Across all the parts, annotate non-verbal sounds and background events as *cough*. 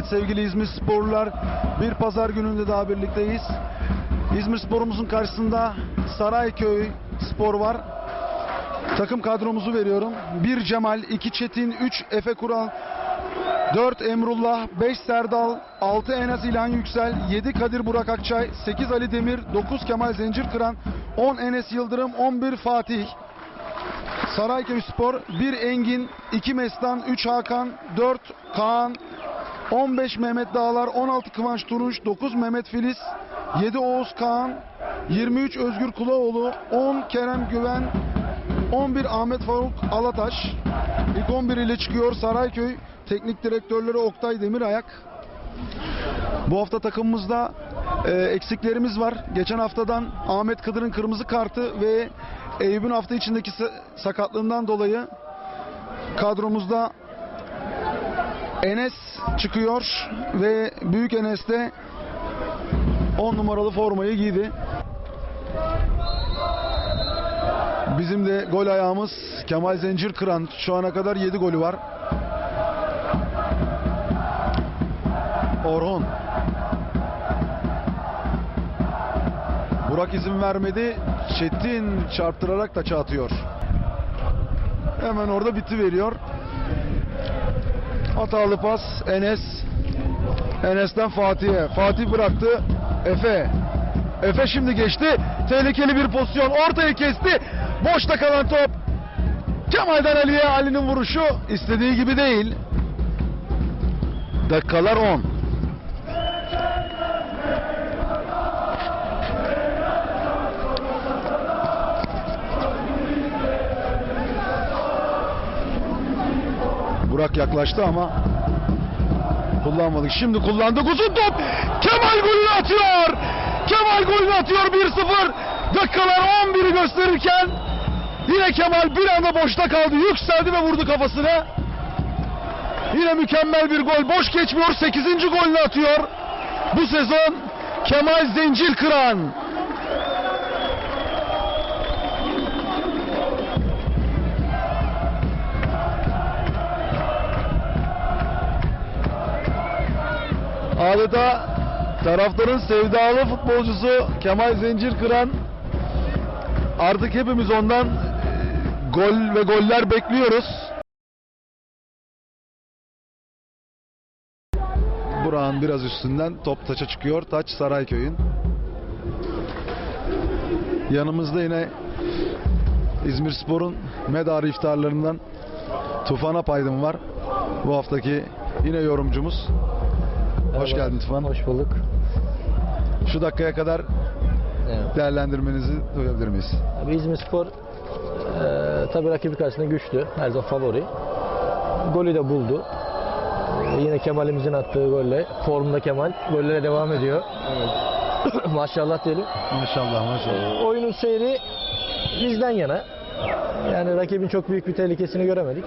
Evet sevgili İzmir Sporlular bir pazar gününde daha birlikteyiz. İzmir Spor'umuzun karşısında Sarayköy Spor var. Takım kadromuzu veriyorum. 1 Cemal, 2 Çetin, 3 Efe Kural, 4 Emrullah, 5 Serdal, 6 Enes İlhan Yüksel, 7 Kadir Burak Akçay, 8 Ali Demir, 9 Kemal Zincirkıran, 10 Enes Yıldırım, 11 Fatih. Sarayköy Spor 1 Engin, 2 Mestan, 3 Hakan, 4 Kaan, 15 Mehmet Dağlar, 16 Kıvanç Turunç, 9 Mehmet Filiz, 7 Oğuz Kaan, 23 Özgür Kulaoğlu, 10 Kerem Güven, 11 Ahmet Faruk Alataş. İlk 11 ile çıkıyor Sarayköy Teknik Direktörleri Oktay Demirayak. Bu hafta takımımızda e, eksiklerimiz var. Geçen haftadan Ahmet Kıdır'ın kırmızı kartı ve Eyüp'ün hafta içindeki sa- sakatlığından dolayı kadromuzda Enes çıkıyor ve Büyük Enes de 10 numaralı formayı giydi. Bizim de gol ayağımız Kemal Zencir Kıran. Şu ana kadar 7 golü var. Orhun. Burak izin vermedi. Çetin çarptırarak taça atıyor. Hemen orada biti veriyor. Hatalı pas Enes. Enes'ten Fatih'e. Fatih bıraktı. Efe. Efe şimdi geçti. Tehlikeli bir pozisyon. Ortayı kesti. Boşta kalan top. Kemal'den Ali'ye. Ali'nin vuruşu istediği gibi değil. Dakikalar 10. Burak yaklaştı ama kullanmadık. Şimdi kullandık uzun top. Kemal golünü atıyor. Kemal golünü atıyor 1-0. Dakikalar 11'i gösterirken yine Kemal bir anda boşta kaldı. Yükseldi ve vurdu kafasına. Yine mükemmel bir gol. Boş geçmiyor. 8. golünü atıyor. Bu sezon Kemal Zencil Kıran. Adeta taraftarın sevdalı futbolcusu Kemal Zencir Kıran. Artık hepimiz ondan e, gol ve goller bekliyoruz. Burak'ın biraz üstünden top taça çıkıyor. Taç Sarayköy'ün. Yanımızda yine İzmir Spor'un medarı iftarlarından Tufan Apaydın var. Bu haftaki yine yorumcumuz. Hoş geldin Tufan. Hoş bulduk. Şu dakikaya kadar Evet. değerlendirmenizi duyabilir miyiz? Abi İzmir Spor e, tabii rakibi karşısında güçlü. Her zaman favori. Golü de buldu. E, yine Kemal'imizin attığı golle. Formda Kemal. Gollere devam ediyor. *coughs* Maşallah diyelim. Maşallah maşallah. Oyunun seyri bizden yana. Yani rakibin çok büyük bir tehlikesini göremedik.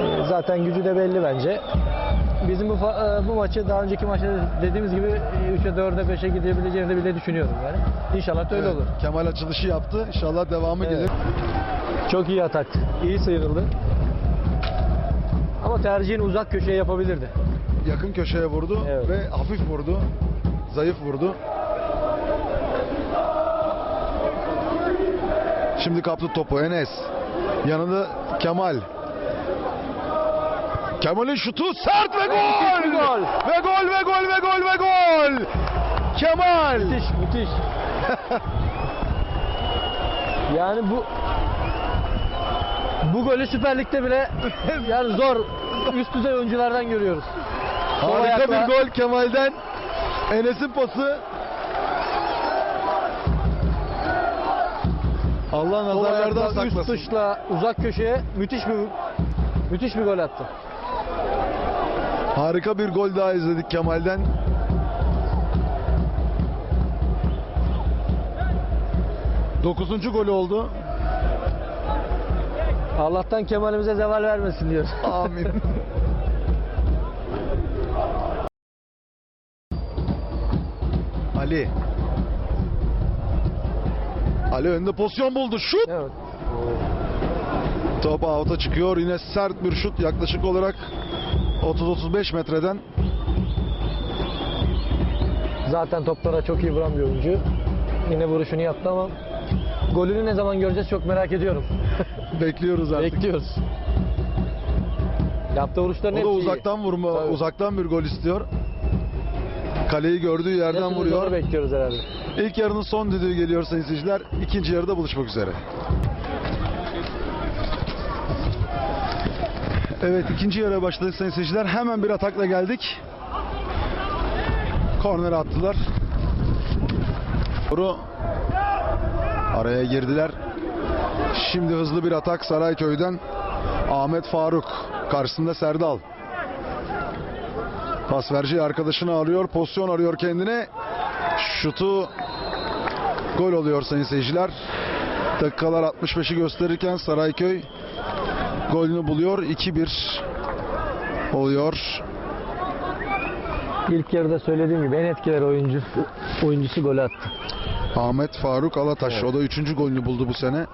E, zaten gücü de belli bence. Bizim bu e, bu maçı daha önceki maçta dediğimiz gibi 3'e 4'e 5'e gidebileceğini de bile düşünüyorum yani. İnşallah da öyle Evet, olur. Kemal açılışı yaptı. İnşallah devamı Evet. gelir. Çok iyi ataktı. İyi sıyrıldı. Ama tercihini uzak köşeye yapabilirdi. Yakın köşeye vurdu Evet. ve hafif vurdu. Zayıf vurdu. Şimdi kaptı topu Enes. Yanında Kemal. Kemal'in şutu sert ve gol! gol. Ve gol ve gol ve gol ve gol! Kemal! Müthiş, müthiş. *laughs* yani bu bu golü Süper Lig'de bile *laughs* yani zor üst düzey oyunculardan görüyoruz. Harika bir gol Kemal'den. Enes'in pası. Allah nazarlardan ayakla, üst saklasın. dışla uzak köşeye müthiş bir müthiş bir gol attı. Harika bir gol daha izledik Kemal'den. Dokuzuncu golü oldu. Allah'tan Kemal'imize zeval vermesin diyoruz. Amin. *laughs* Ali. Ali önde pozisyon buldu. Şut. evet. Top out'a çıkıyor. Yine sert bir şut yaklaşık olarak 30-35 metreden Zaten toplara çok iyi vuran bir oyuncu. Yine vuruşunu yaptı ama golünü ne zaman göreceğiz çok merak ediyorum. *laughs* bekliyoruz artık. Bekliyoruz. Yaptığı vuruşların O hepsi da uzaktan vurma, Tabii. uzaktan bir gol istiyor. Kaleyi gördüğü yerden Hepimiz vuruyor. bekliyoruz herhalde. İlk yarının son düdüğü geliyor sayın seyirciler. İkinci yarıda buluşmak üzere. Evet ikinci yarıya başladık sayın seyirciler. Hemen bir atakla geldik. Korner attılar. Doğru. Araya girdiler. Şimdi hızlı bir atak Sarayköy'den. Ahmet Faruk. Karşısında Serdal. Pas verici arkadaşını arıyor. Pozisyon arıyor kendine. Şutu gol oluyor sayın seyirciler. Dakikalar 65'i gösterirken Sarayköy golünü buluyor. 2-1 oluyor. İlk yarıda söylediğim gibi en etkili oyuncu oyuncusu golü attı. Ahmet Faruk Alataş. O da 3. golünü buldu bu sene.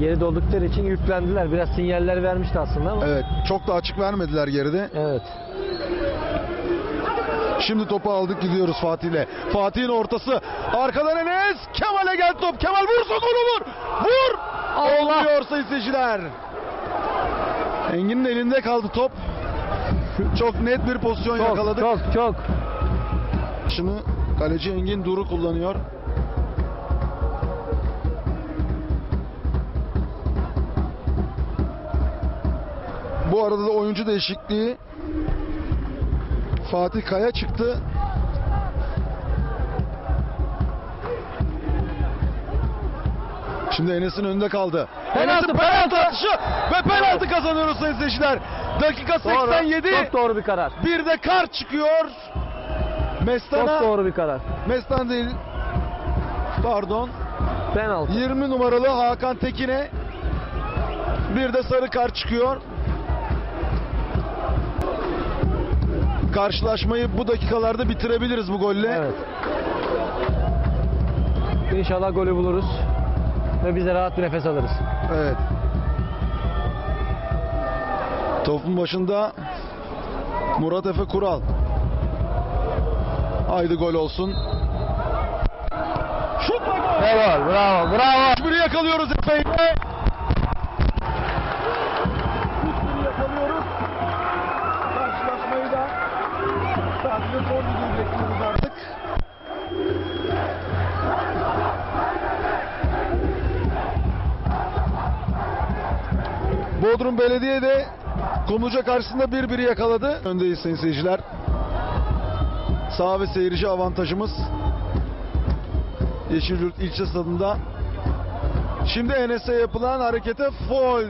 Geri doldukları için yüklendiler. Biraz sinyaller vermişti aslında ama. Evet çok da açık vermediler geride. Evet. Şimdi topu aldık gidiyoruz Fatih'le. Fatih'in ortası. Arkadan Enes. Kemal'e geldi top. Kemal vursa gol olur. Vur. Allah! Olmuyor sayın seyirciler. Engin'in elinde kaldı top. Çok net bir pozisyon Çok yakaladık. çok çok. Şunu kaleci Engin Duru kullanıyor. Bu arada da oyuncu değişikliği Fatih Kaya çıktı. Şimdi Enes'in önünde kaldı. Enes'in penaltı penaltı! atışı ve penaltı kazanıyoruz sayın seyirciler. Dakika Doğru. 87. Çok doğru bir karar. Bir de kar çıkıyor. Mestan'a Çok doğru bir karar. Mestan değil. Pardon. Penaltı. 20 numaralı Hakan Tekin'e bir de sarı kart çıkıyor. Karşılaşmayı bu dakikalarda bitirebiliriz bu golle. Evet. İnşallah golü buluruz. Ve bize rahat bir nefes alırız. Evet. Topun başında Murat Efe Kural. Haydi gol olsun. Şut ve gol. Bravo, bravo, bravo. Biri yakalıyoruz Efe'yi. Bodrum Belediye de Kumluca karşısında bir biri yakaladı. Öndeyiz sayın seyirciler. Sağ ve seyirci avantajımız. Yeşilyurt ilçe stadında Şimdi Enes'e yapılan harekete foul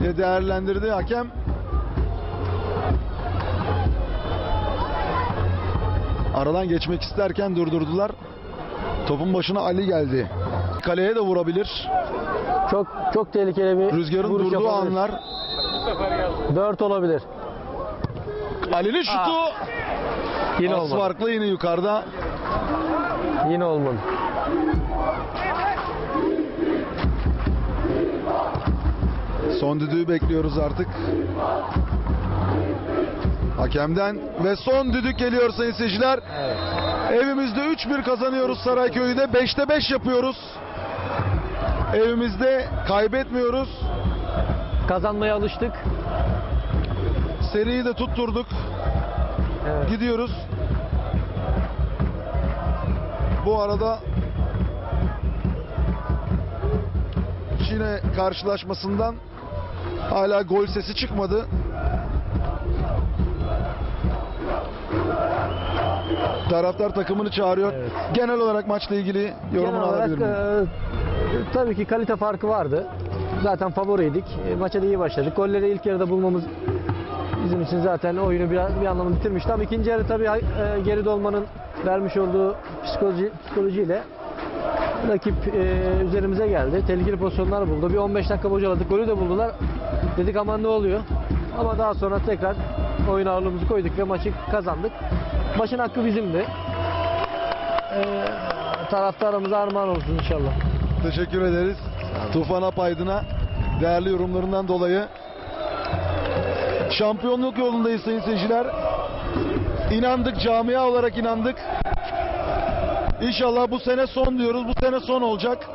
diye değerlendirdi hakem. Aradan geçmek isterken durdurdular. Topun başına Ali geldi. Kaleye de vurabilir. Çok çok tehlikeli bir Rüzgarın vuruş durduğu yapabilir. anlar. 4 olabilir. Ali'nin şutu Yine az olmadı. farklı yine yukarıda. Yine olmadı. Son düdüğü bekliyoruz artık. Hakemden ve son düdük geliyor sayın seyirciler. Evimizde 3-1 kazanıyoruz Sarayköy'de. 5'te 5 yapıyoruz. Evimizde kaybetmiyoruz. Kazanmaya alıştık. Seriyi de tutturduk. Evet. Gidiyoruz. Bu arada Çin'e karşılaşmasından hala gol sesi çıkmadı. Taraftar takımını çağırıyor. Evet. Genel olarak maçla ilgili yorumunu Genel alabilir miyim? e, tabii ki kalite farkı vardı. Zaten favoriydik. E, maça da iyi başladık. Golleri ilk yarıda bulmamız bizim için zaten oyunu biraz bir anlamda bitirmişti. Ama ikinci yarı tabii e, geri dolmanın vermiş olduğu psikoloji psikolojiyle rakip e, üzerimize geldi. Tehlikeli pozisyonlar buldu. Bir 15 dakika bocaladık. Golü de buldular. Dedik aman ne oluyor? Ama daha sonra tekrar oyun ağırlığımızı koyduk ve maçı kazandık. Maçın hakkı bizimdi. E, taraftarımıza armağan olsun inşallah. Teşekkür ederiz. Tufan Apaydın'a değerli yorumlarından dolayı. Şampiyonluk yolundayız sayın seyirciler. İnandık camia olarak inandık. İnşallah bu sene son diyoruz. Bu sene son olacak.